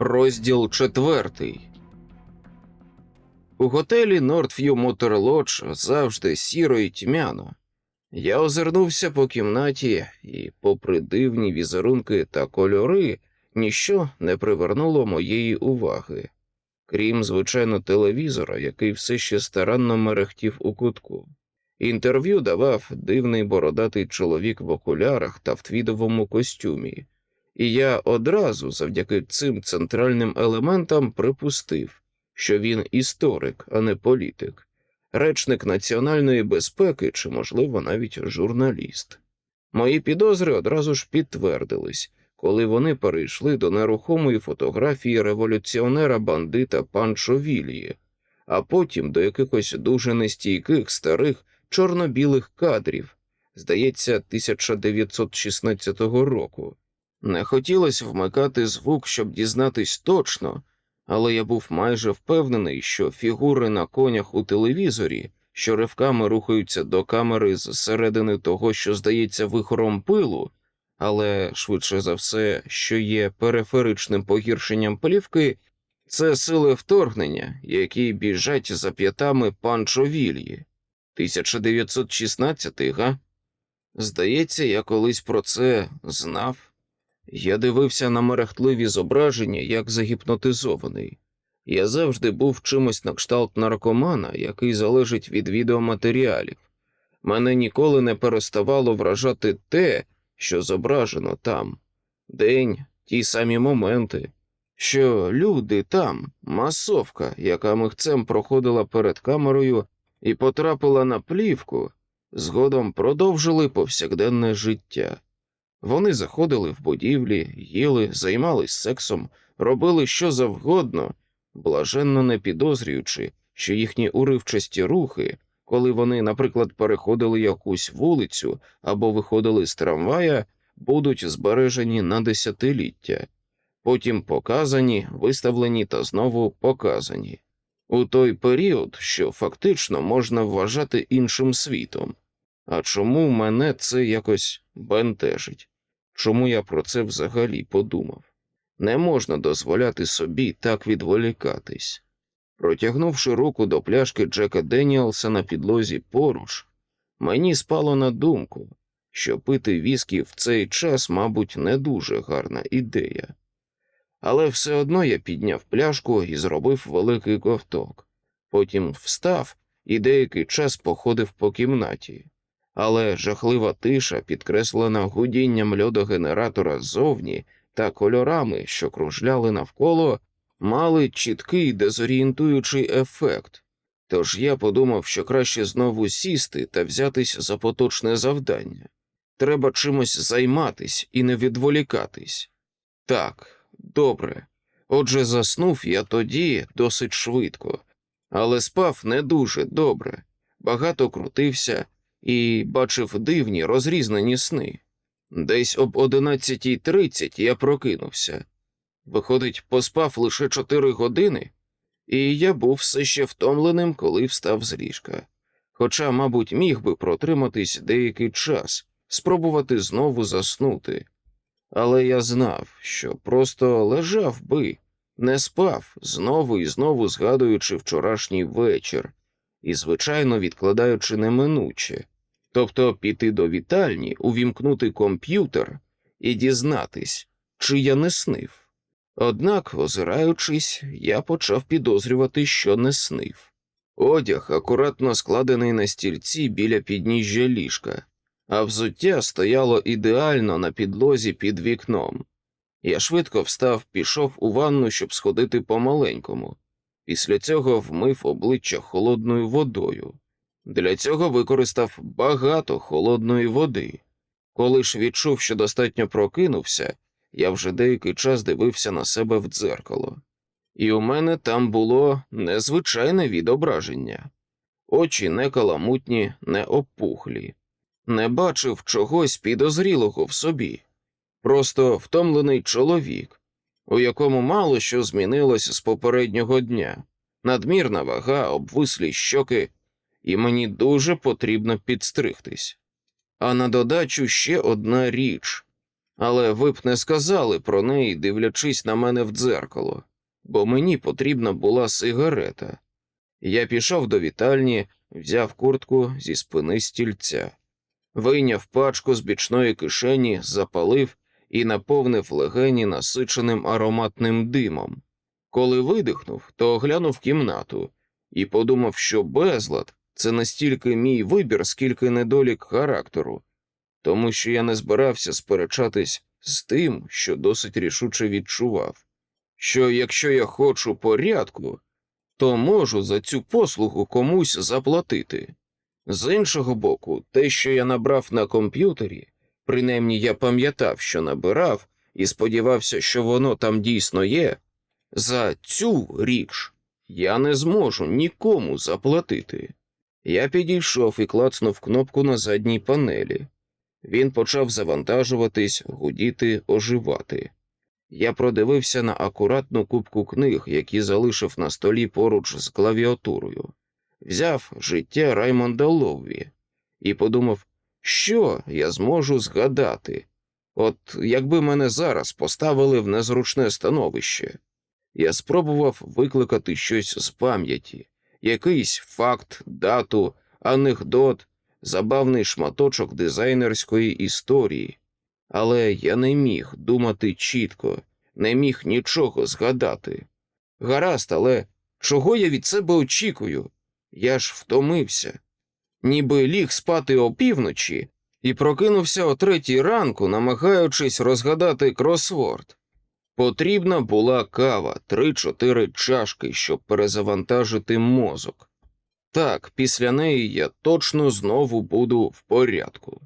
Розділ четвертий. У готелі Нордф'ю Мотор Лодж завжди сіро і тьмяно. Я озирнувся по кімнаті, і, попри дивні візерунки та кольори, ніщо не привернуло моєї уваги, крім звичайно телевізора, який все ще старанно мерехтів у кутку. Інтерв'ю давав дивний бородатий чоловік в окулярах та в твідовому костюмі, і я одразу, завдяки цим центральним елементам, припустив, що він історик, а не політик, речник національної безпеки чи, можливо, навіть журналіст. Мої підозри одразу ж підтвердились, коли вони перейшли до нерухомої фотографії революціонера бандита Панчо Вілії, а потім до якихось дуже нестійких старих чорно-білих кадрів, здається, 1916 року. Не хотілося вмикати звук, щоб дізнатись точно, але я був майже впевнений, що фігури на конях у телевізорі, що ривками рухаються до камери зсередини того, що здається вихором пилу, але швидше за все, що є периферичним погіршенням плівки, це сили вторгнення, які біжать за п'ятами Панчо Вільї. 1916, га? Здається, я колись про це знав. Я дивився на мерехтливі зображення, як загіпнотизований. Я завжди був чимось на кшталт наркомана, який залежить від відеоматеріалів. Мене ніколи не переставало вражати те, що зображено там день, ті самі моменти, що люди там, масовка, яка михцем проходила перед камерою і потрапила на плівку, згодом продовжили повсякденне життя. Вони заходили в будівлі, їли, займались сексом, робили що завгодно, блаженно не підозрюючи, що їхні уривчасті рухи, коли вони, наприклад, переходили якусь вулицю або виходили з трамвая, будуть збережені на десятиліття, потім показані, виставлені та знову показані. У той період, що фактично можна вважати іншим світом. А чому мене це якось бентежить? Чому я про це взагалі подумав? Не можна дозволяти собі так відволікатись. Протягнувши руку до пляшки Джека Деніелса на підлозі поруч, мені спало на думку, що пити віскі в цей час, мабуть, не дуже гарна ідея. Але все одно я підняв пляшку і зробив великий ковток. Потім встав і деякий час походив по кімнаті але жахлива тиша, підкреслена гудінням льодогенератора ззовні та кольорами, що кружляли навколо, мали чіткий дезорієнтуючий ефект. Тож я подумав, що краще знову сісти та взятись за поточне завдання. Треба чимось займатись і не відволікатись. Так, добре. Отже, заснув я тоді досить швидко, але спав не дуже добре, багато крутився і бачив дивні розрізнені сни. Десь об 11.30 я прокинувся. Виходить, поспав лише чотири години, і я був все ще втомленим, коли встав з ліжка. Хоча, мабуть, міг би протриматись деякий час, спробувати знову заснути. Але я знав, що просто лежав би, не спав, знову і знову згадуючи вчорашній вечір, і, звичайно, відкладаючи неминуче, тобто піти до вітальні, увімкнути комп'ютер і дізнатись, чи я не снив. Однак, озираючись, я почав підозрювати, що не снив. Одяг акуратно складений на стільці біля підніжжя ліжка, а взуття стояло ідеально на підлозі під вікном. Я швидко встав, пішов у ванну, щоб сходити помаленькому. Після цього вмив обличчя холодною водою. Для цього використав багато холодної води. Коли ж відчув, що достатньо прокинувся, я вже деякий час дивився на себе в дзеркало, і у мене там було незвичайне відображення. Очі не каламутні, не опухлі, не бачив чогось підозрілого в собі, просто втомлений чоловік, у якому мало що змінилось з попереднього дня, надмірна вага, обвислі щоки, і мені дуже потрібно підстригтись. А на додачу ще одна річ Але ви б не сказали про неї, дивлячись на мене в дзеркало, бо мені потрібна була сигарета. Я пішов до вітальні, взяв куртку зі спини стільця, вийняв пачку з бічної кишені, запалив і наповнив легені насиченим ароматним димом. Коли видихнув, то оглянув кімнату і подумав, що безлад це настільки мій вибір, скільки недолік характеру, тому що я не збирався сперечатись з тим, що досить рішуче відчував, що якщо я хочу порядку, то можу за цю послугу комусь заплатити. З іншого боку, те, що я набрав на комп'ютері, принаймні я пам'ятав, що набирав, і сподівався, що воно там дійсно є, за цю річ я не зможу нікому заплатити. Я підійшов і клацнув кнопку на задній панелі. Він почав завантажуватись, гудіти, оживати. Я продивився на акуратну кубку книг, які залишив на столі поруч з клавіатурою, взяв життя Раймонда Ловві і подумав, що я зможу згадати. От якби мене зараз поставили в незручне становище, я спробував викликати щось з пам'яті, якийсь факт, дату, анекдот, забавний шматочок дизайнерської історії, але я не міг думати чітко, не міг нічого згадати. Гаразд, але чого я від себе очікую? Я ж втомився. Ніби ліг спати опівночі і прокинувся о третій ранку, намагаючись розгадати кросворд. Потрібна була кава, три-чотири чашки, щоб перезавантажити мозок. Так, після неї я точно знову буду в порядку.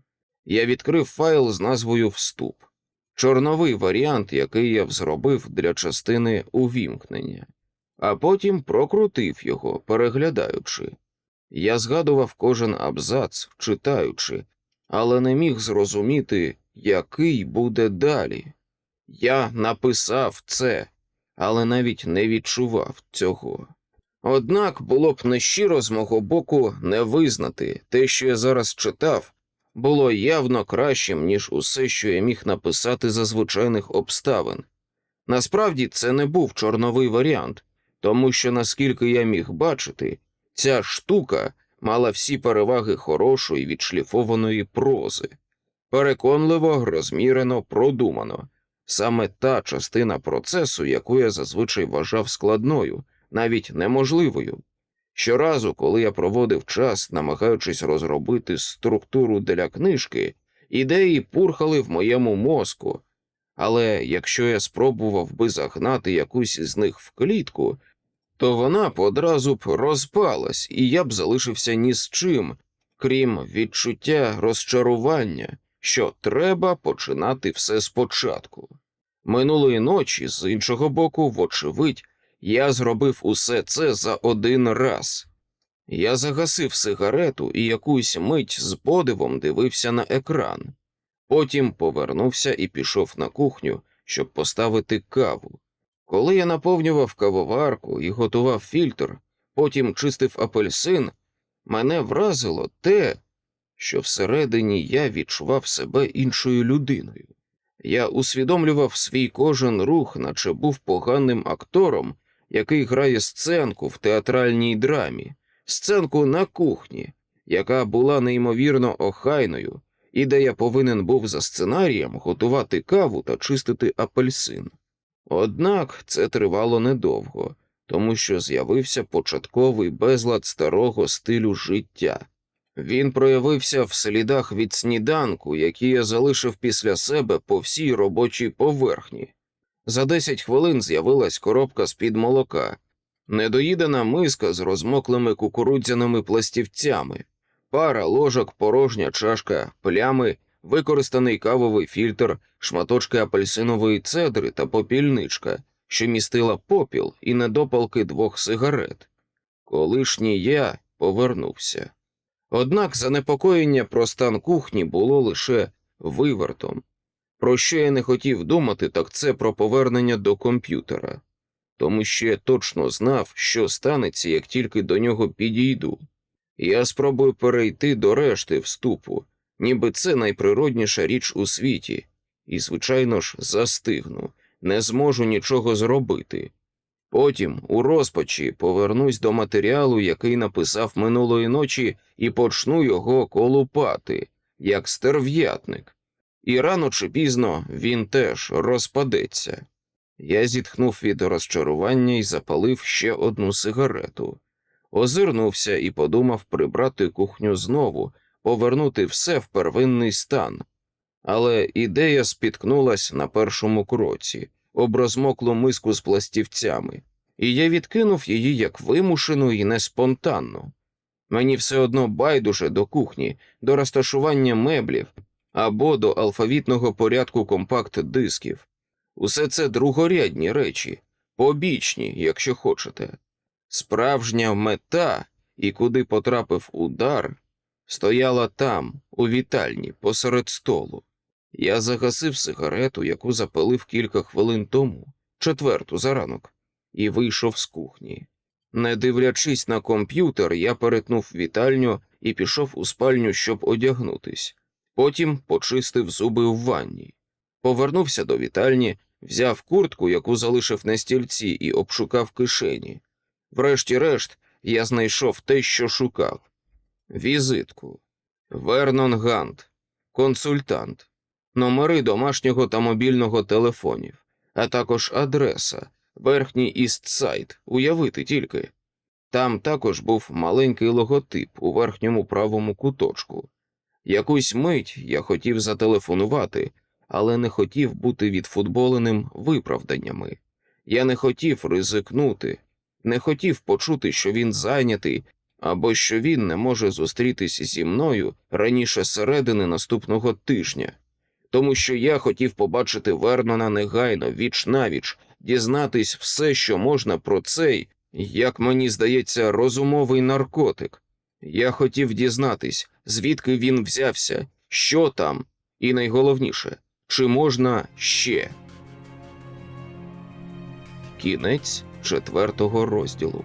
Я відкрив файл з назвою Вступ, чорновий варіант, який я зробив для частини увімкнення, а потім прокрутив його, переглядаючи. Я згадував кожен абзац, читаючи, але не міг зрозуміти, який буде далі. Я написав це, але навіть не відчував цього. Однак було б нещиро з мого боку не визнати те, що я зараз читав, було явно кращим, ніж усе, що я міг написати за звичайних обставин. Насправді це не був чорновий варіант, тому що, наскільки я міг бачити, ця штука мала всі переваги хорошої відшліфованої прози, переконливо, розмірено, продумано, саме та частина процесу, яку я зазвичай вважав складною, навіть неможливою. Щоразу, коли я проводив час, намагаючись розробити структуру для книжки, ідеї пурхали в моєму мозку, але якщо я спробував би загнати якусь із них в клітку, то вона б одразу б розпалась, і я б залишився ні з чим, крім відчуття розчарування, що треба починати все спочатку. Минулої ночі, з іншого боку, вочевидь, я зробив усе це за один раз. Я загасив сигарету і якусь мить з подивом дивився на екран. Потім повернувся і пішов на кухню, щоб поставити каву. Коли я наповнював кавоварку і готував фільтр, потім чистив апельсин, мене вразило те, що всередині я відчував себе іншою людиною. Я усвідомлював свій кожен рух, наче був поганим актором, який грає сценку в театральній драмі, сценку на кухні, яка була неймовірно охайною, і де я повинен був за сценарієм готувати каву та чистити апельсин. Однак це тривало недовго, тому що з'явився початковий безлад старого стилю життя. Він проявився в слідах від сніданку, які я залишив після себе по всій робочій поверхні. За десять хвилин з'явилась коробка з-під молока, недоїдена миска з розмоклими кукурудзяними пластівцями, пара ложок, порожня чашка, плями, використаний кавовий фільтр, шматочки апельсинової цедри та попільничка, що містила попіл і недопалки двох сигарет. Колишній я повернувся. Однак занепокоєння про стан кухні було лише вивертом. Про що я не хотів думати, так це про повернення до комп'ютера, тому що я точно знав, що станеться, як тільки до нього підійду. Я спробую перейти до решти вступу, ніби це найприродніша річ у світі, і, звичайно ж, застигну, не зможу нічого зробити. Потім, у розпачі, повернусь до матеріалу, який написав минулої ночі, і почну його колупати, як стерв'ятник. І рано чи пізно він теж розпадеться. Я зітхнув від розчарування і запалив ще одну сигарету. Озирнувся і подумав прибрати кухню знову, повернути все в первинний стан. Але ідея спіткнулась на першому кроці, об розмоклу миску з пластівцями, і я відкинув її як вимушену і неспонтанну. Мені все одно байдуже до кухні, до розташування меблів або до алфавітного порядку компакт-дисків. Усе це другорядні речі, побічні, якщо хочете. Справжня мета, і куди потрапив удар, стояла там, у вітальні, посеред столу. Я загасив сигарету, яку запалив кілька хвилин тому, четверту за ранок, і вийшов з кухні. Не дивлячись на комп'ютер, я перетнув вітальню і пішов у спальню, щоб одягнутись. Потім почистив зуби в ванні. Повернувся до вітальні, взяв куртку, яку залишив на стільці, і обшукав кишені. Врешті-решт, я знайшов те, що шукав візитку. Вернон Гант, консультант, номери домашнього та мобільного телефонів, а також адреса, верхній істсайд, уявити тільки. Там також був маленький логотип у верхньому правому куточку. Якусь мить я хотів зателефонувати, але не хотів бути відфутболеним виправданнями. Я не хотів ризикнути, не хотів почути, що він зайнятий, або що він не може зустрітися зі мною раніше середини наступного тижня, тому що я хотів побачити Вернона негайно, віч навіч, дізнатись все, що можна про цей, як мені здається, розумовий наркотик. Я хотів дізнатись, звідки він взявся, що там, і найголовніше, чи можна ще. Кінець четвертого розділу.